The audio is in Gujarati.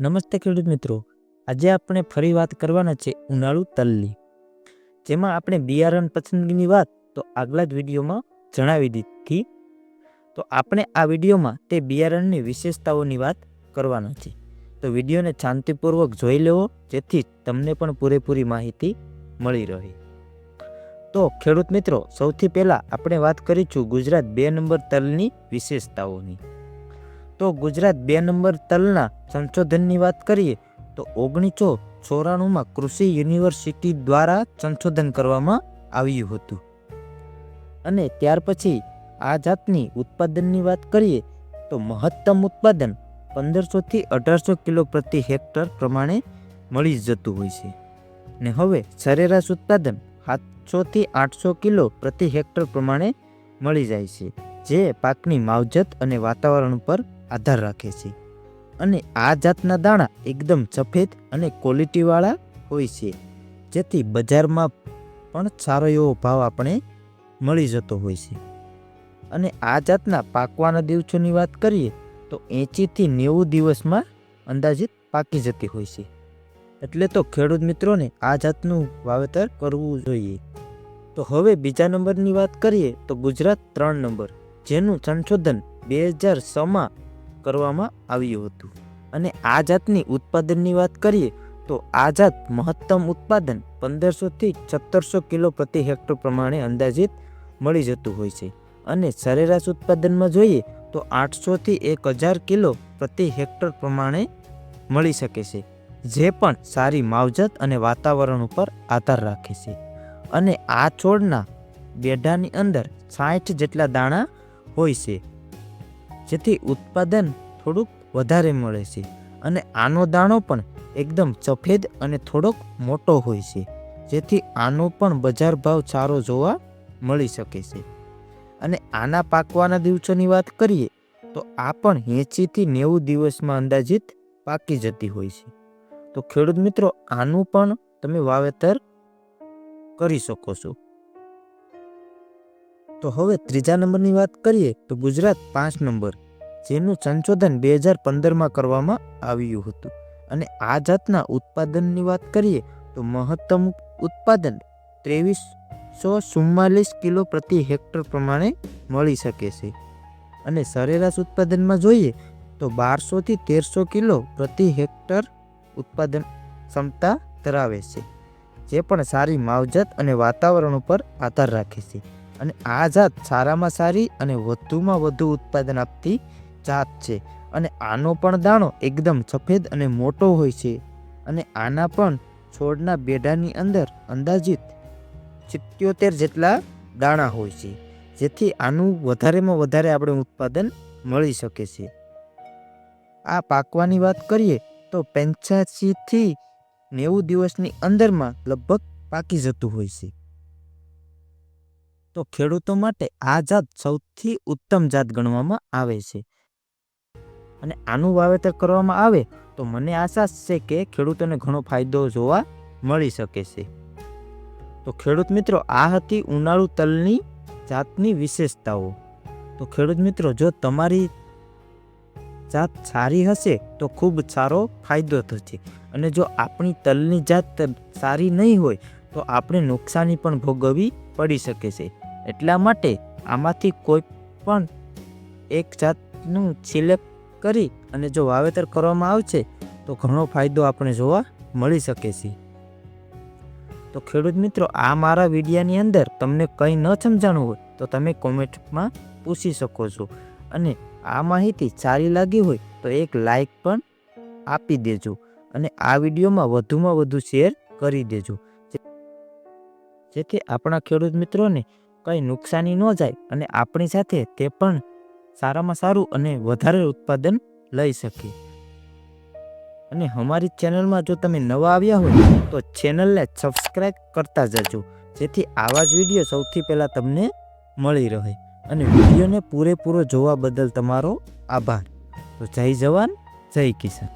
નમસ્તે ખેડૂત મિત્રો. આજે આપણે ફરી વાત કરવાના છે ઉનાળુ તલની. જેમાં આપણે બિયારણ પસંદગીની વાત તો આગલા જ વિડીયોમાં જણાવી દીધી. તો આપણે આ વિડીયોમાં તે બિયારણની વિશેષતાઓની વાત કરવાના છે તો વિડીયોને શાંતિપૂર્વક જોઈ લેવો, જેથી તમને પણ પૂરેપૂરી માહિતી મળી રહે. તો ખેડૂત મિત્રો, સૌથી પહેલાં આપણે વાત કરીશું ગુજરાત બે નંબર તલની વિશેષતાઓની. તો ગુજરાત બે નંબર તલના સંશોધનની વાત કરીએ, તો ઓગણીસો ચોરાણુંમાં કૃષિ યુનિવર્સિટી દ્વારા સંશોધન કરવામાં આવ્યું હતું. અને ત્યાર પછી આ જાતની ઉત્પાદનની વાત કરીએ, તો મહત્તમ ઉત્પાદન પંદરસોથી અઢારસો કિલો પ્રતિ હેક્ટર પ્રમાણે મળી જતું હોય છે. ને હવે સરેરાશ ઉત્પાદન સાતસોથી આઠસો કિલો પ્રતિ હેક્ટર પ્રમાણે મળી જાય છે, જે પાકની માવજત અને વાતાવરણ પર આધાર રાખે છે. અને આ જાતના દાણા એકદમ સફેદ અને ક્વોલિટીવાળા હોય છે. જેથી બજારમાં પણ સારો એવો ભાવ આપણે મળી જતો હોય છે. અને આ જાતના પાકવાના દિવસોની વાત કરીએ તો એંચીથી નેવું દિવસમાં અંદાજિત પાકી જતી હોય છે. એટલે તો ખેડૂત મિત્રોને આ જાતનું વાવેતર કરવું જોઈએ. તો હવે બીજા નંબરની વાત કરીએ તો ગુજરાત ત્રણ નંબર, જેનું સંશોધન બે હજાર છમાં કરવામાં આવ્યું હતું. અને આ જાતની ઉત્પાદનની વાત કરીએ, તો આ જાત મહત્તમ ઉત્પાદન પંદરસોથી સત્તરસો કિલો પ્રતિ હેક્ટર પ્રમાણે અંદાજિત મળી જતું હોય છે. અને સરેરાશ ઉત્પાદનમાં જોઈએ, તો આઠસોથી એક હજાર કિલો પ્રતિ હેક્ટર પ્રમાણે મળી શકે છે, જે પણ સારી માવજત અને વાતાવરણ ઉપર આધાર રાખે છે. અને આ છોડના બેઢાની અંદર સાઠ જેટલા દાણા હોય છે. જેથી ઉત્પાદન થોડુંક વધારે મળે છે અને આનો દાણો પણ એકદમ સફેદ અને થોડોક મોટો હોય છે, જેથી આનો પણ બજાર ભાવ સારો જોવા મળી શકે છે. અને આના પાકવાના દિવસોની વાત કરીએ, તો આ પણ એંશીથી નેવું દિવસમાં અંદાજિત પાકી જતી હોય છે. તો ખેડૂત મિત્રો, આનું પણ તમે વાવેતર કરી શકો છો. તો હવે ત્રીજા નંબરની વાત કરીએ, તો ગુજરાત પાંચ નંબર. જેનું સંશોધન બે હજાર પંદરમાં કરવામાં આવ્યું હતું. અને આ જાતના ઉત્પાદનની વાત કરીએ તો મહત્તમ ઉત્પાદન ત્રેવીસો ચુમ્માલીસ કિલો પ્રતિ હેક્ટર પ્રમાણે મળી શકે છે. અને સરેરાશ ઉત્પાદનમાં જોઈએ તો બારસોથી તેરસો કિલો પ્રતિ હેક્ટર ઉત્પાદન ક્ષમતા ધરાવે છે, જે પણ સારી માવજત અને વાતાવરણ ઉપર આધાર રાખે છે. અને આ જાત સારામાં સારી અને વધુમાં વધુ ઉત્પાદન આપતી જાત છે અને આનો પણ દાણો એકદમ સફેદ અને મોટો હોય છે અને આના પણ છોડના બેડાની અંદર અંદાજિત સિત્યોતેર જેટલા દાણા હોય છે, જેથી આનું વધારેમાં વધારે આપણે ઉત્પાદન મળી શકે છે. આ પાકવાની વાત કરીએ તો પંચ્યાસીથી નેવું દિવસની અંદરમાં લગભગ પાકી જતું હોય છે. તો ખેડૂતો માટે આ જાત સૌથી ઉત્તમ જાત ગણવામાં આવે છે. અને આનું વાવેતર કરવામાં આવે, તો મને આશા છે કે ખેડૂતોને ઘણો ફાયદો જોવા મળી શકે છે. તો ખેડૂત મિત્રો, આ હતી ઉનાળુ તલની જાતની વિશેષતાઓ. તો ખેડૂત મિત્રો, જો તમારી જાત સારી હશે, તો ખૂબ સારો ફાયદો થશે. અને જો આપણી તલની જાત સારી નહીં હોય, તો આપણે નુકસાની પણ ભોગવવી પડી શકે છે. એટલા માટે આમાંથી કોઈ પણ એક જાતનું સિલેક્ટ કરી અને જો વાવેતર કરવામાં આવશે, તો ઘણો ફાયદો આપણે જોવા મળી શકે છે. તો ખેડૂત મિત્રો, આ મારા વિડીયાની અંદર તમને કંઈ ન સમજાણું હોય, તો તમે કોમેન્ટમાં પૂછી શકો છો. અને આ માહિતી સારી લાગી હોય, તો એક લાઈક પણ આપી દેજો અને આ વિડીયોમાં વધુમાં વધુ શેર કરી દેજો. જેથી આપણા ખેડૂત મિત્રોને કંઈ નુકસાની ન જાય અને આપણી સાથે તે પણ સારામાં સારું અને વધારે ઉત્પાદન લઈ શકે અને અમારી ચેનલમાં જો તમે નવા આવ્યા હોય, તો ચેનલને સબસ્ક્રાઈબ કરતા જજો, જેથી આવા જ વીડિયો સૌથી પહેલાં તમને મળી રહે અને વિડીયોને પૂરેપૂરો જોવા બદલ તમારો આભાર. તો જય જવાન, જય કિસાન.